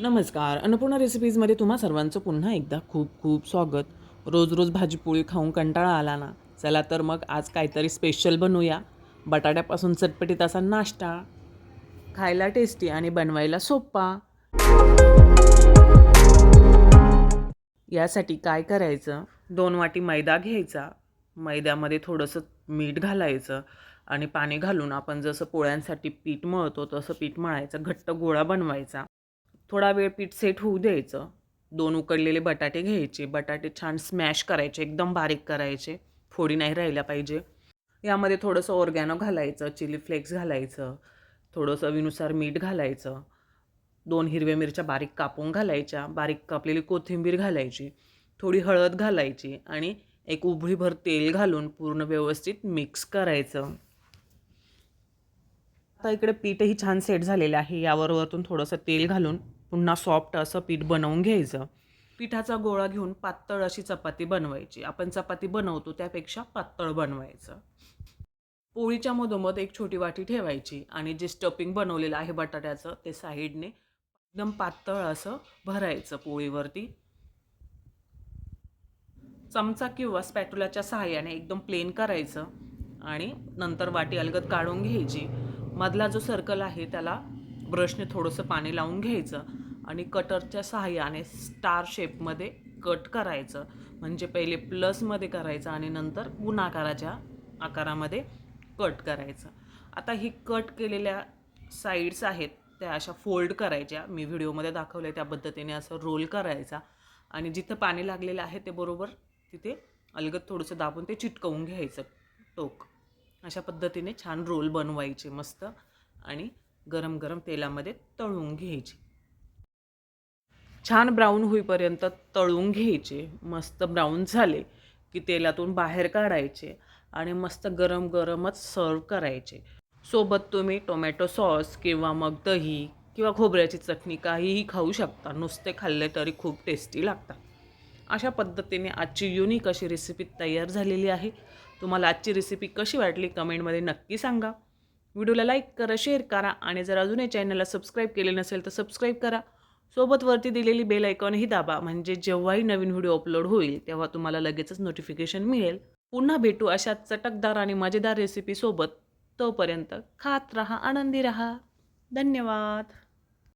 नमस्कार. अन्नपूर्णा रेसिपीजमध्ये तुम्हा सर्वांचं पुन्हा एकदा खूप खूप स्वागत. रोज रोज भाजीपोळी खाऊन कंटाळा आला ना? चला तर मग आज काहीतरी स्पेशल बनवूया. बटाट्यापासून चटपटीत असा नाश्ता. खायला टेस्टी आणि बनवायला सोपा यासाठी काय करायचं? दोन वाटी मैदा घ्यायचा. मैद्यामध्ये थोडंसं मीठ घालायचं आणि पाणी घालून आपण जसं पोळ्यांसाठी पीठ मळतो तसं पीठ मळायचं. घट्ट गोळा बनवायचा. थोडा वेळ पीठ सेट होऊ द्यायचं. दोन उकडलेले बटाटे घ्यायचे. बटाटे छान स्मॅश करायचे एकदम बारीक करायचे. फोडी नाही राहिल्या पाहिजे. यामध्ये थोडंसं ऑर्गॅनो घालायचं चिली फ्लेक्स घालायचं थोडंसं चवीनुसार मीठ घालायचं. दोन हिरव्या मिरच्या बारीक कापून घालायच्या. बारीक कापलेली कोथिंबीर घालायची. थोडी हळद घालायची आणि एक उभळीभर तेल घालून पूर्ण व्यवस्थित मिक्स करायचं. आता इकडे पीठही छान सेट झालेलं आहे. यावर वरतून थोडंसं तेल घालून पुन्हा सॉफ्ट असं पीठ बनवून घ्यायचं. पिठाचा गोळा घेऊन पातळ अशी चपाती बनवायची. आपण चपाती बनवतो त्यापेक्षा पातळ बनवायचं. पोळीच्या मधोमध एक छोटी वाटी ठेवायची आणि जे स्टफिंग बनवलेलं आहे बटाट्याचं ते साईडने एकदम पातळ असं भरायचं पोळीवरती. चमचा किंवा स्पॅटुलाच्या सहाय्याने एकदम प्लेन करायचं आणि नंतर वाटी अलगद काढून घ्यायची. मधला जो सर्कल आहे त्याला ब्रशने थोडंसं पाणी लावून घ्यायचं आणि कटरच्या सहाय्याने स्टार शेपमध्ये कट करायचं. म्हणजे पहिले प्लसमध्ये करायचं आणि नंतर गुणाकाराच्या आकारामध्ये कट करायचं. आता ही कट केलेल्या साईड्स आहेत त्या अशा फोल्ड करायच्या. मी व्हिडिओमध्ये दाखवलं त्या पद्धतीने असं रोल करायचा. आणि जिथं पाणी लागलेलं आहे ते बरोबर तिथे अलगद थोडंसं दाबून ते चिटकवून घ्यायचं टोक. अशा पद्धतीने छान रोल बनवायचे मस्त आणि गरम गरम तेलामध्ये तळून घ्यायची. छान ब्राऊन होईपर्यंत तळून घ्यायचे. मस्त ब्राऊन झाले की तेलातून बाहेर काढायचे आणि मस्त गरम गरमच सर्व करायचे. सोबत तुम्ही टोमॅटो सॉस किंवा मग दही किंवा खोबऱ्याची चटणी काहीही खाऊ शकता. नुसते खाल्ले तरी खूप टेस्टी लागतात. अशा पद्धतीने आजची युनिक अशी रेसिपी तयार झालेली आहे. तुम्हाला आजची रेसिपी कशी वाटली? कमेंटमध्ये नक्की सांगा. व्हिडिओला लाईक करा शेअर करा आणि जर अजूनही चॅनलला सबस्क्राईब केले नसेल तर सबस्क्राईब करा. सोबत वरती दिलेली बेल आयकॉनही दाबा. म्हणजे जेव्हाही नवीन व्हिडिओ अपलोड होईल तेव्हा तुम्हाला लगेचच नोटिफिकेशन मिळेल. पुन्हा भेटू अशा चटकदार आणि मजेदार रेसिपीसोबत तोपर्यंत खात रहा आनंदी रहा. धन्यवाद.